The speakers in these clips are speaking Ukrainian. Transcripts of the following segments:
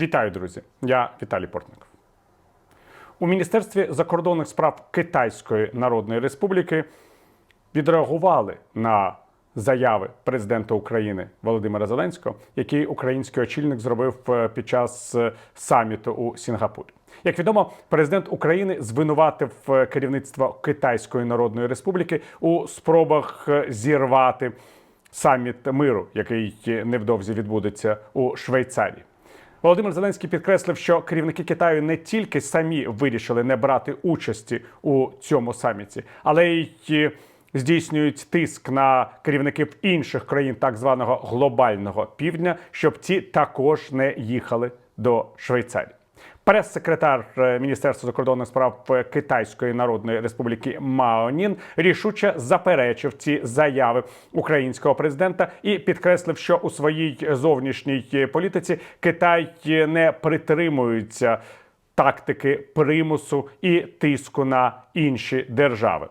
Вітаю, друзі! Я Віталій Портников. У Міністерстві закордонних справ Китайської Народної Республіки відреагували на заяви президента України Володимира Зеленського, який український очільник зробив е, під час е, саміту у Сінгапурі. Як відомо, президент України звинуватив е, керівництво Китайської Народної Республіки у спробах зірвати саміт миру, який невдовзі відбудеться у Швейцарії. Володимир Зеленський підкреслив, що керівники Китаю не тільки самі вирішили не брати участі у цьому саміті, але й здійснюють тиск на керівників інших країн так званого глобального півдня, щоб ті також не їхали до Швейцарії. Прес-секретар е, Міністерства закордонних справ Китайської Народної Республіки Мао Нін рішуче заперечив ці заяви українського президента і підкреслив, що у своїй зовнішній політиці Китай не притримується тактики примусу і тиску на інші держави.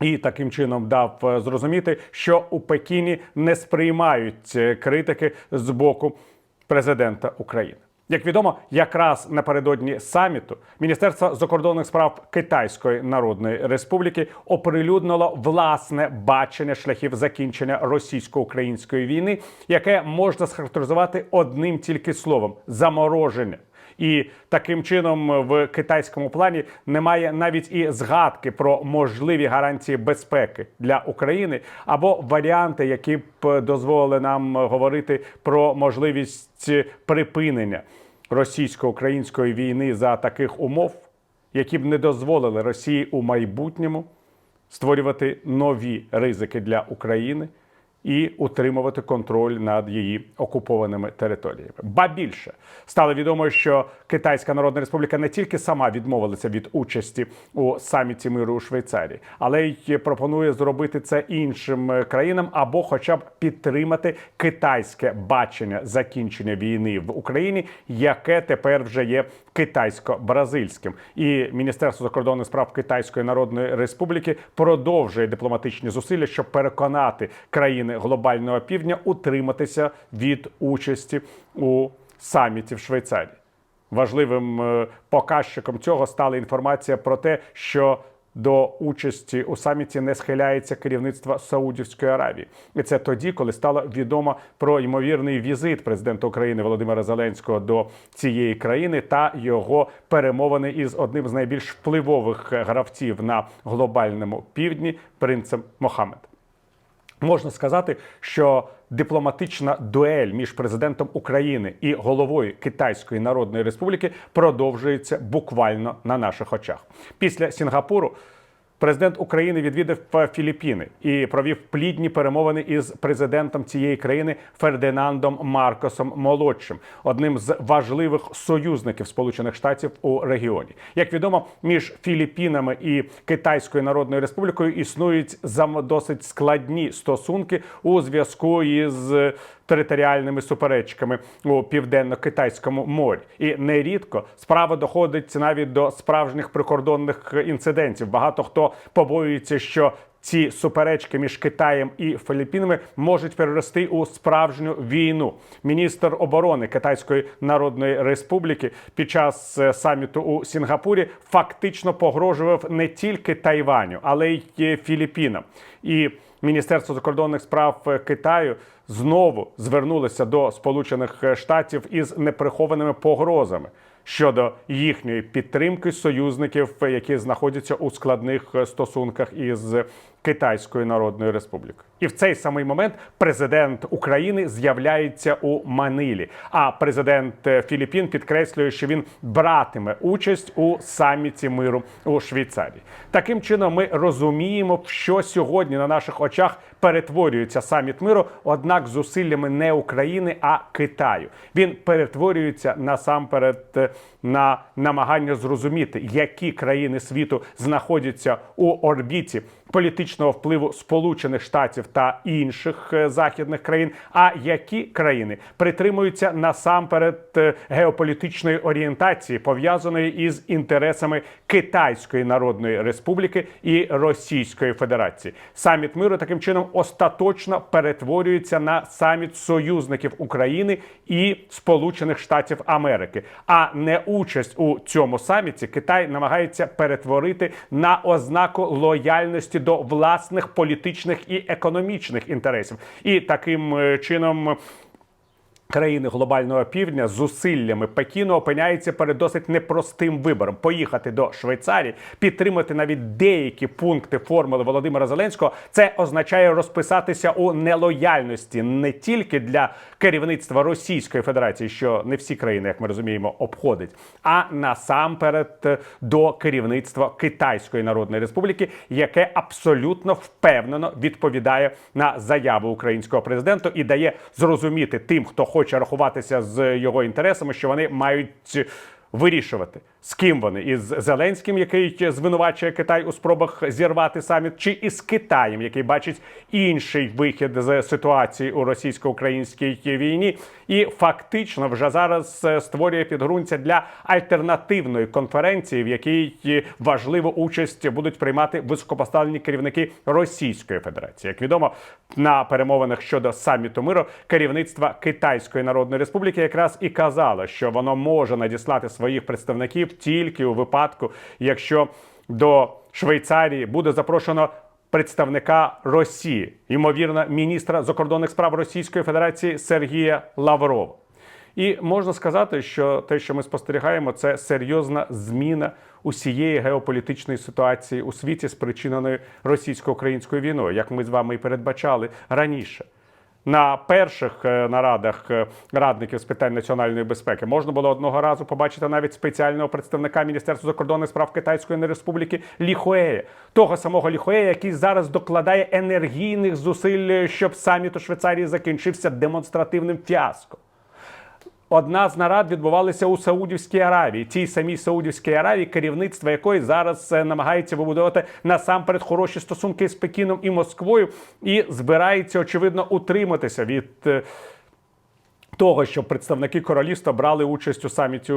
І таким чином дав е, зрозуміти, що у Пекіні не сприймають е, критики з боку президента України. Як відомо, якраз напередодні саміту Міністерство закордонних справ Китайської Народної Республіки оприлюднило власне бачення шляхів закінчення російсько-української війни, яке можна схарактеризувати одним тільки словом замороження. І таким чином в китайському плані немає навіть і згадки про можливі гарантії безпеки для України або варіанти, які б дозволили нам говорити про можливість припинення російсько-української війни за таких умов, які б не дозволили Росії у майбутньому створювати нові ризики для України і утримувати контроль над її окупованими територіями. Ба більше стало відомо, що Китайська Народна Республіка не тільки сама відмовилася від участі у саміті миру у Швейцарії, але й пропонує зробити це іншим е, країнам або, хоча б підтримати китайське бачення закінчення війни в Україні, яке тепер вже є китайсько-бразильським. І Міністерство закордонних справ Китайської Народної Республіки продовжує дипломатичні зусилля, щоб переконати країни глобального півдня утриматися від участі у саміті в Швейцарії. Важливим е, показчиком цього стала інформація про те, що до участі у саміті не схиляється керівництво Саудівської Аравії, і це тоді, коли стало відомо про ймовірний візит президента України Володимира Зеленського до цієї країни та його перемовини із одним з найбільш впливових гравців на глобальному півдні принцем Мохаммед. Можна сказати, що дипломатична дуель між президентом України і головою Китайської Народної Республіки продовжується буквально на наших очах. Після Сінгапуру президент України відвідав Філіппіни і провів плідні перемовини із президентом цієї країни Фердинандом Маркосом Молодшим, одним з важливих союзників Сполучених Штатів у регіоні. Як відомо, між Філіппінами і Китайською Народною Республікою існують досить складні стосунки у зв'язку із територіальними суперечками у південно-китайському морі, і нерідко справа доходить навіть до справжніх прикордонних інцидентів. Багато хто побоюється, що ці суперечки між Китаєм і Філіппінами можуть перерости у справжню війну. Міністр оборони Китайської Народної Республіки під час е, саміту у Сінгапурі фактично погрожував не тільки Тайваню, але й е, Філіппінам. І Міністерство закордонних справ е, Китаю знову звернулося до Сполучених Штатів із неприхованими погрозами щодо їхньої підтримки союзників, які знаходяться у складних е, стосунках із Китайською Народною Республікою. І в цей самий момент президент України з'являється у Манилі. А президент е, Філіппін підкреслює, що він братиме участь у саміті миру у Швейцарії. Таким чином, ми розуміємо, що сьогодні на наших очах перетворюється саміт миру, однак зусиллями не України, а Китаю. Він перетворюється насамперед е, на намагання зрозуміти, які країни світу знаходяться у орбіті політичного впливу Сполучених Штатів та інших е, західних країн. А які країни притримуються насамперед е, геополітичної орієнтації, пов'язаної із інтересами Китайської Народної Республіки і Російської Федерації? Саміт миру таким чином остаточно перетворюється на саміт союзників України і Сполучених Штатів Америки. А не участь у цьому саміті Китай намагається перетворити на ознаку лояльності до власних політичних і економічних інтересів, і таким е, чином. Країни глобального півдня зусиллями Пекіну опиняються перед досить непростим вибором: поїхати до Швейцарії, підтримати навіть деякі пункти формули Володимира Зеленського. Це означає розписатися у нелояльності не тільки для керівництва Російської Федерації, що не всі країни, як ми розуміємо, обходить, а насамперед до керівництва Китайської Народної Республіки, яке абсолютно впевнено відповідає на заяву українського президента і дає зрозуміти тим, хто хоче рахуватися з його інтересами, що вони мають вирішувати, з ким вони із Зеленським, який звинувачує Китай у спробах зірвати саміт, чи із Китаєм, який бачить інший вихід з ситуації у російсько-українській війні, і фактично вже зараз е, створює підґрунтя для альтернативної конференції, в якій важливу участь будуть приймати високопоставлені керівники Російської Федерації. Як відомо, на перемовинах щодо саміту миру керівництва Китайської Народної Республіки якраз і казало, що воно може надіслати своїх представників тільки у випадку, якщо до Швейцарії буде запрошено представника Росії, ймовірно, міністра закордонних справ Російської Федерації Сергія Лаврова. І можна сказати, що те, що ми спостерігаємо, це серйозна зміна усієї геополітичної ситуації у світі, спричиненої російсько-українською війною, як ми з вами і передбачали раніше. На перших е, нарадах е, радників з питань національної безпеки можна було одного разу побачити навіть спеціального представника Міністерства закордонних справ Китайської Республіки Ліхуея, того самого Ліхуея, який зараз докладає енергійних зусиль, щоб саміт у Швейцарії закінчився демонстративним фіаском. Одна з нарад відбувалася у Саудівській Аравії. Тій самій Саудівській Аравії, керівництво якої зараз е, намагається вибудувати насамперед хороші стосунки з Пекіном і Москвою, і збирається очевидно утриматися від е, того, щоб представники королівства брали участь у саміті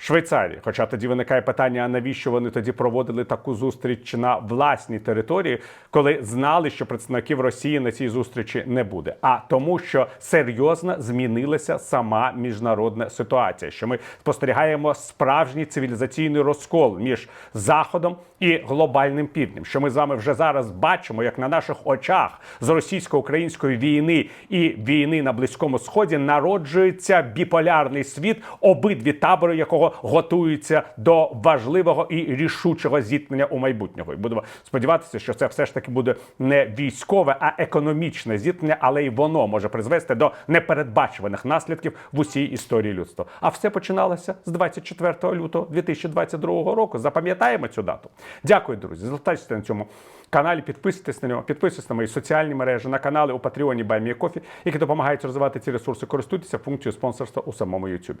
Швейцарії. Хоча тоді виникає питання, навіщо вони тоді проводили таку зустріч на власній території, коли знали, що представників Росії на цій зустрічі не буде. А тому, що серйозно змінилася сама міжнародна ситуація, що ми спостерігаємо справжній цивілізаційний розкол між Заходом і глобальним півднем. Що ми з вами вже зараз бачимо, як на наших очах з російсько-української війни і війни на близькому сході народжується біполярний світ, обидві табори якого готуються до важливого і рішучого зіткнення у майбутнього. І будемо сподіватися, що це все ж таки буде не військове, а економічне зіткнення, але й воно може призвести до непередбачуваних наслідків в усій історії людства. А все починалося з 24 лютого 2022 року. Запам'ятаємо цю дату. Дякую, друзі. Залишайтеся на цьому каналі, підписуйтесь на нього, підписуйтесь на мої соціальні мережі, на канали у Патреоні Баймієкофі, які допомагають розвивати ці ресурси. Користуйтеся функцією спонсорства у самому Ютубі.